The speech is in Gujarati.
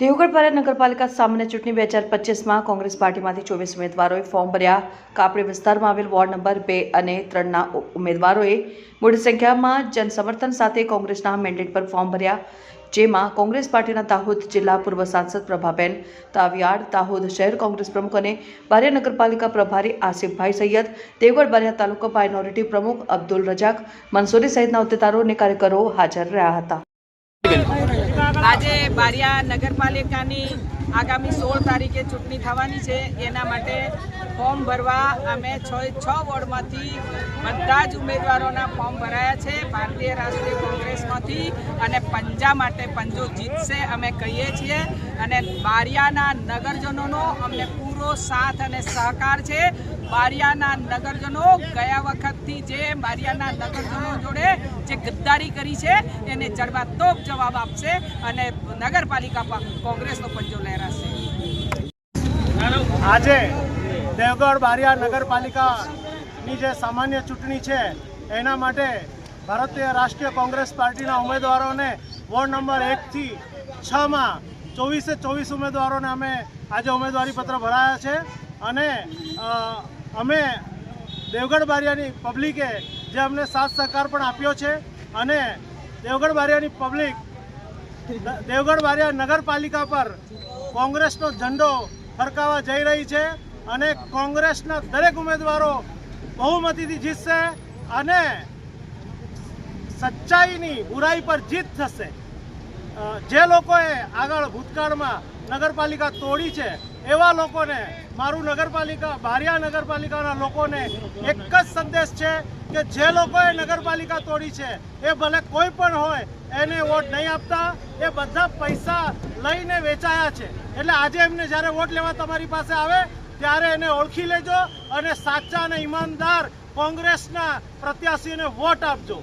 દેવગઢ નગરપાલિકા સામાન્ય ચૂંટણી બે હજાર પચીસમાં કોંગ્રેસ પાર્ટીમાંથી ચોવીસ ઉમેદવારોએ ફોર્મ ભર્યા. કાપડી વિસ્તારમાં આવેલ વોર્ડ નંબર બે અને ત્રણના ઉમેદવારોએ મોટી સંખ્યામાં જનસમર્થન સાથે કોંગ્રેસના મેન્ડેટ પર ફોર્મ ભર્યા. જેમાં કોંગ્રેસ પાર્ટીના દાહોદ જિલ્લા પૂર્વ સાંસદ પ્રભાબેન તાવિયાડ, દાહોદ શહેર કોંગ્રેસ પ્રમુખ અને બારિયા નગરપાલિકા પ્રભારી આસિફભાઈ સૈયદ, દેવગઢ બારિયા તાલુકા માઇનોરિટી પ્રમુખ અબ્દુલ રજાક, મંસૂરી સહિતના હોદ્દેદારો અને કાર્યકરો હાજર રહ્યા હતા. આજે બારિયા નગરપાલિકાની આગામી સોળ તારીખે ચૂંટણી થવાની છે. એના માટે ફોર્મ ભરવા અમે છ છ વોર્ડમાંથી બધા જ ઉમેદવારોના ફોર્મ ભરાયા છે. ભારતીય રાષ્ટ્રીય કોંગ્રેસમાંથી અને પંજા માટે પંજો જીતશે અમે કહીએ છીએ. અને બારિયાના નગરજનોનો અમને પૂરો સાથ અને સહકાર છે. બારિયાના નગરજનો ગયા વખતથી જે બારિયાના નગરજનો જોડે જે ગદ્દારી કરી છે, એને જડબાતોબ જવાબ આપશે અને નગરપાલિકા પર કોંગ્રેસનો પંજો લહેરાશે. આજે દેવગઢ બારિયા નગરપાલિકાની જે સામાન્ય ચૂંટણી છે, એના માટે ભારતીય રાષ્ટ્રીય કોંગ્રેસ પાર્ટીના ઉમેદવારોને વોર્ડ નંબર એકથી છમાં ચોવીસે ચોવીસ ઉમેદવારોને અમે આજે ઉમેદવારી પત્ર ભરાયા છે. અને અમે દેવગઢ બારિયાની પબ્લિકે જે અમને સાથ સહકાર પણ આપ્યો છે અને દેવગઢ બારિયાની પબ્લિક દેવગઢ બારિયા નગરપાલિકા પર કોંગ્રેસનો ઝંડો ફરકાવા જઈ રહી છે અને કોંગ્રેસના દરેક ઉમેદવારો બહુમતીથી જીતશે અને સચ્ચાઈની બુરાઈ પર જીત થશે. જે લોકોએ આગળ ભૂતકાળમાં નગરપાલિકા તોડી છે, એવા લોકોને મારું નગરપાલિકા, બારિયા નગરપાલિકાના લોકોને એક જ સંદેશ છે કે જે લોકોએ નગરપાલિકા તોડી છે, એ ભલે કોઈ પણ હોય, એને વોટ નહીં આપતા, એ બધા પૈસા લઈને વેચાયા છે. એટલે આજે એમને જ્યારે વોટ લેવા તમારી પાસે આવે, ત્યારે એને ઓળખી લેજો અને સાચા અને ઈમાનદાર કોંગ્રેસના પ્રત્યાશીને વોટ આપજો.